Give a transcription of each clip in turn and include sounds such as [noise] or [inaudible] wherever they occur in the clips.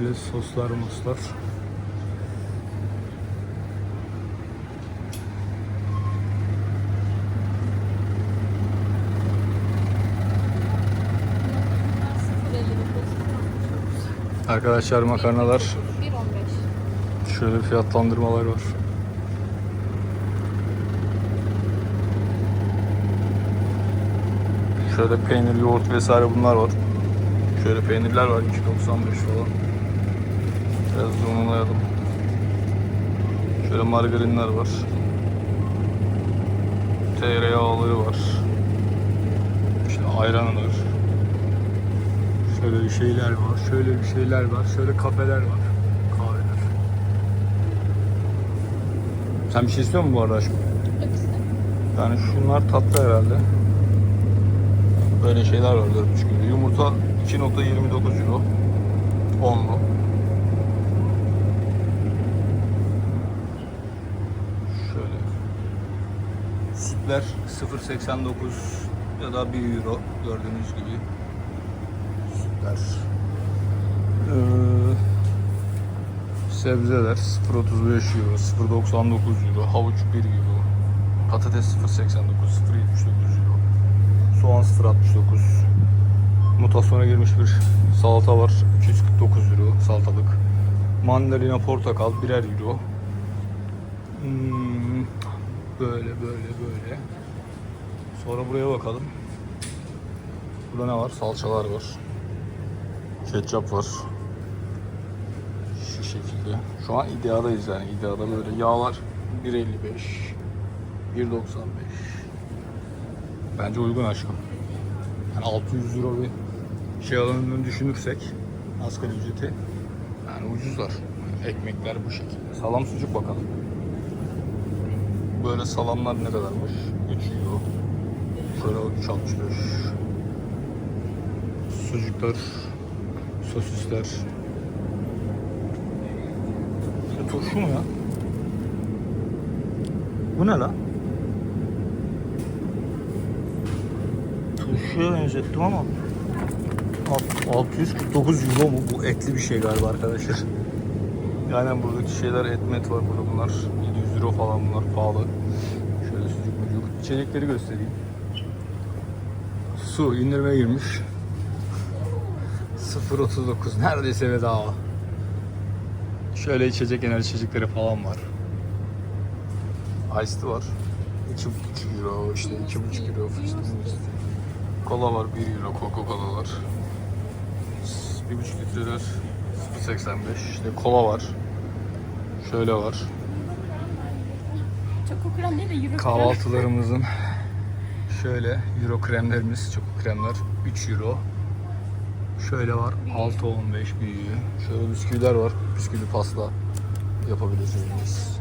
Böyle soslar moslar. Arkadaşlar makarnalar 1.15. şöyle fiyatlandırmalar var. Şöyle peynir, yoğurt vesaire bunlar var. Şöyle peynirler var 2.95 falan. Biraz zoomlayalım. Şöyle margarinler var. Tereyağları var. İşte ayranı var. Şöyle bir şeyler var. Şöyle bir şeyler var. Şöyle kafeler var. Kahveler. Sen bir şey istiyor musun bu arada aşkım? Yani şunlar tatlı herhalde. Böyle şeyler var 4,5 euro. Yumurta 2.29 euro. 10'lu. Şöyle. Sütler 0.89 ya da 1 euro gördüğünüz gibi. Sütler. Ee, sebzeler 0.35 euro, 0.99 euro, havuç 1 euro, patates 0.89, 0.79 euro, soğan 0.69, mutasyona girmiş bir salata var 249 euro salatalık, mandalina portakal 1'er euro, Hmm, böyle böyle böyle. Sonra buraya bakalım. Burada ne var? Salçalar var. Ketçap var. Şu şekilde. Şu an ideadayız yani. İdeada böyle yağlar 1.55 1.95 Bence uygun aşkım. Yani 600 euro bir şey alanını düşünürsek asgari ücreti yani ucuzlar. Ekmekler bu şekilde. Salam sucuk bakalım. Böyle salamlar ne kadarmış? 3 euro. Şöyle 3.65 Sucuklar Sosisler. Bu turşu mu ya? Bu ne lan? Turşuya benzettim ama Alt- 649 euro mu? Bu etli bir şey galiba arkadaşlar. Yani buradaki şeyler et met var burada bunlar. 700 euro falan bunlar pahalı. Şöyle sucuk mucuk. İçecekleri göstereyim. Su indirmeye girmiş. 0.39 neredeyse bedava. Şöyle içecek enerji içecekleri falan var. Ice tea var. 2.5 euro işte 2.5 euro fıstık. Kola var 1 euro Coca Cola var. 1.5 litreler 0.85 işte kola var. Şöyle var. Çok krem değil de euro krem. Kahvaltılarımızın şöyle euro kremlerimiz, çok kremler 3 euro. Şöyle var 6.15 büyüğü. Şöyle bisküviler var. Bisküvi pasta yapabileceğiniz.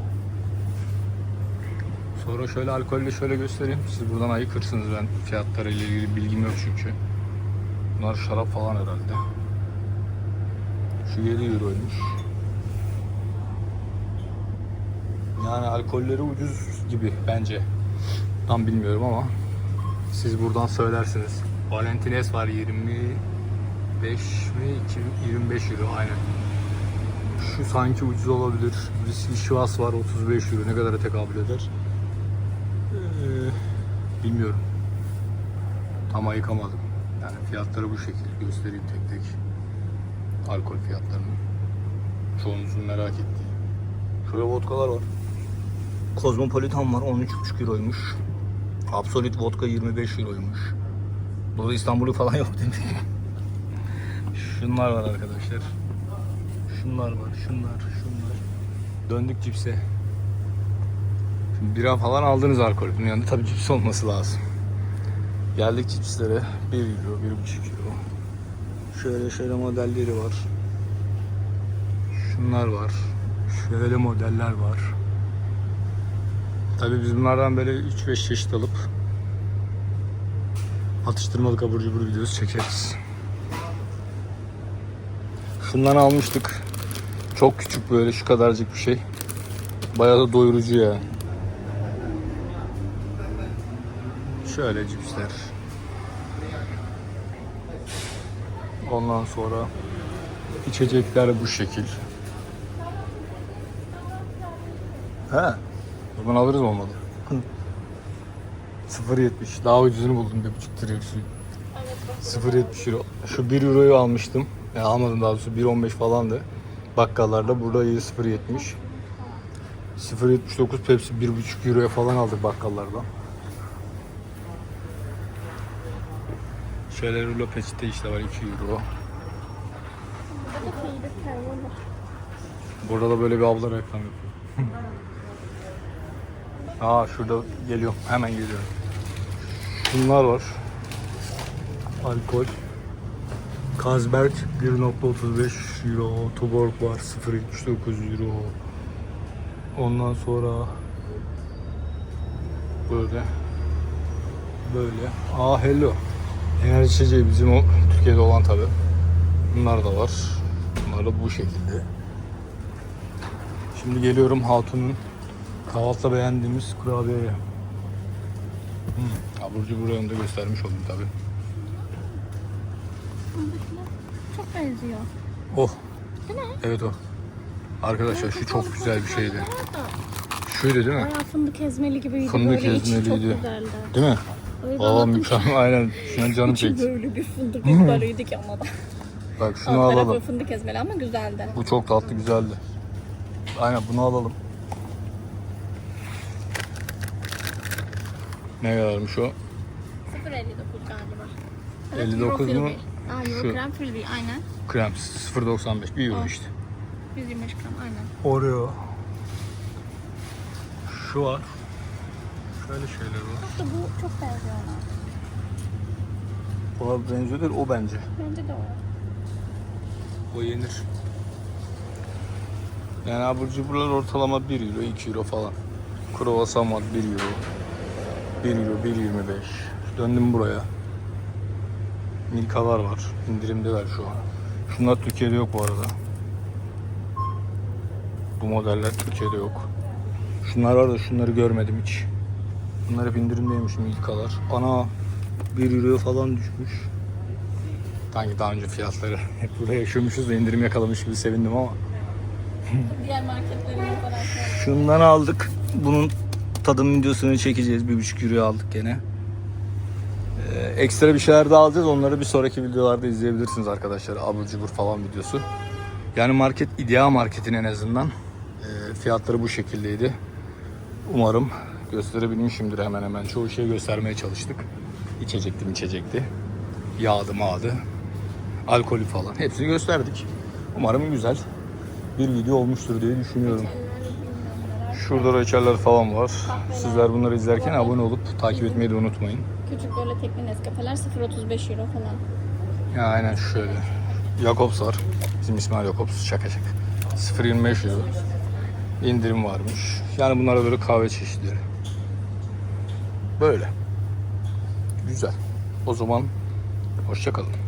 Sonra şöyle alkolde şöyle göstereyim. Siz buradan ayıkırsınız ben fiyatlarıyla ilgili bilgim yok çünkü. Bunlar şarap falan herhalde. Şu 7 euroymuş. Yani alkolleri ucuz gibi bence. Tam bilmiyorum ama siz buradan söylersiniz. Valentines var 25 mi? 2 25 euro aynen. Şu sanki ucuz olabilir. Viski Şivas var 35 euro. Ne kadara tekabül eder? Ee, bilmiyorum. Tam ayıkamadım. Yani fiyatları bu şekilde göstereyim tek tek. Alkol fiyatlarını. Çoğunuzun merak ettiği. Şöyle vodkalar var. Kozmopolitan var 13,5 euroymuş. Absolut vodka 25 euroymuş. Burada İstanbul'u falan yok değil mi? Şunlar var arkadaşlar. Şunlar var, şunlar, şunlar. Döndük cipse. Şimdi bira falan aldınız alkol. Bunun yanında tabii cips olması lazım. Geldik cipslere. 1 euro, 1,5 euro. Şöyle şöyle modelleri var. Şunlar var. Şöyle modeller var. Tabii biz bunlardan böyle 3-5 çeşit alıp atıştırmalık abur cubur videosu çekeriz. Şundan almıştık. Çok küçük böyle şu kadarcık bir şey. Bayağı da doyurucu ya. Şöyle cipsler. Ondan sonra İçecekler bu şekil. He. Zaman alırız olmadı. 0.70. Daha ucuzunu buldum. 1.5 liraya suyu. 0.70 euro. Şu 1 euroyu almıştım. Ya almadım daha doğrusu 1.15 falandı. Bakkallarda burada iyi 0.70. 0.79 Pepsi 1.5 euroya falan aldık bakkallardan. Şöyle rulo peçete işte var 2 euro. Burada da böyle bir abla reklam yapıyor. Aa şurada geliyorum. Hemen geliyorum. Bunlar var. Alkol. Kazberg 1.35 euro. Tuborg var 0.79 euro. Ondan sonra böyle böyle. Aa hello. Enerji içeceği bizim o Türkiye'de olan tabi. Bunlar da var. Bunlar da bu şekilde. Şimdi geliyorum Hatun'un kahvaltıda beğendiğimiz kurabiyeye. Hmm. Abur cubur önünde göstermiş oldum tabi. Çok benziyor. Oh. Değil mi? Evet o. Arkadaşlar şu çok güzel bir şeydi. Bayağı Şuydu değil mi? fındık ezmeli gibiydi. Fındık böyle içi çok ezmeliydi. güzeldi. Değil mi? Öyle Valla anlattım. mükemmel. Aynen. Şu an canım İçi çekti. böyle bir fındık ezmeliydi ki ama da. Bak şunu Alt tarafı alalım. fındık ezmeli ama güzeldi. Bu çok tatlı güzeldi. Aynen bunu alalım. Ne kadarmış o? 0.59 galiba. 59 mu? Aa, Şu. Euro krem değil aynen. Krem 0.95 bir euro işte. 125 gram aynen. Oreo. Şu var. Şöyle şeyler var. Hatta bu çok benziyor ona. Buna benziyor değil o bence. Bence de o. O yenir. Yani abur cuburlar ortalama 1 euro 2 euro falan. Kruvasan var 1 euro. 1 euro 1.25. Döndüm buraya. Milkalar var. İndirimdeler şu an. Şunlar Türkiye'de yok bu arada. Bu modeller Türkiye'de yok. Şunlar var da şunları görmedim hiç. Bunlar hep indirimdeymiş Milkalar. Ana 1 euroya falan düşmüş. Sanki daha önce fiyatları [laughs] hep burada yaşıyormuşuz da indirim yakalamış gibi sevindim ama. Diğer marketlerin kadar. Şundan aldık. Bunun tadım videosunu çekeceğiz. Bir buçuk euroya aldık gene. Ee, ekstra bir şeyler daha alacağız. Onları bir sonraki videolarda izleyebilirsiniz arkadaşlar. Abur cubur falan videosu. Yani market idea marketin en azından. Ee, fiyatları bu şekildeydi. Umarım gösterebilmişimdir hemen hemen. Çoğu şeyi göstermeye çalıştık. İçecekti mi içecekti. Yağdı mağdı. Alkolü falan. Hepsini gösterdik. Umarım güzel bir video olmuştur diye düşünüyorum. Şurada reçeller falan var. Sizler bunları izlerken abone olup takip etmeyi de unutmayın. Küçük böyle tekli Nescafe'ler 0.35 euro falan. Ya aynen şöyle. Jacobs var. Bizim İsmail Jacobs şaka şaka. 0.25 euro. İndirim varmış. Yani bunlar böyle kahve çeşitleri. Böyle. Güzel. O zaman hoşça kalın.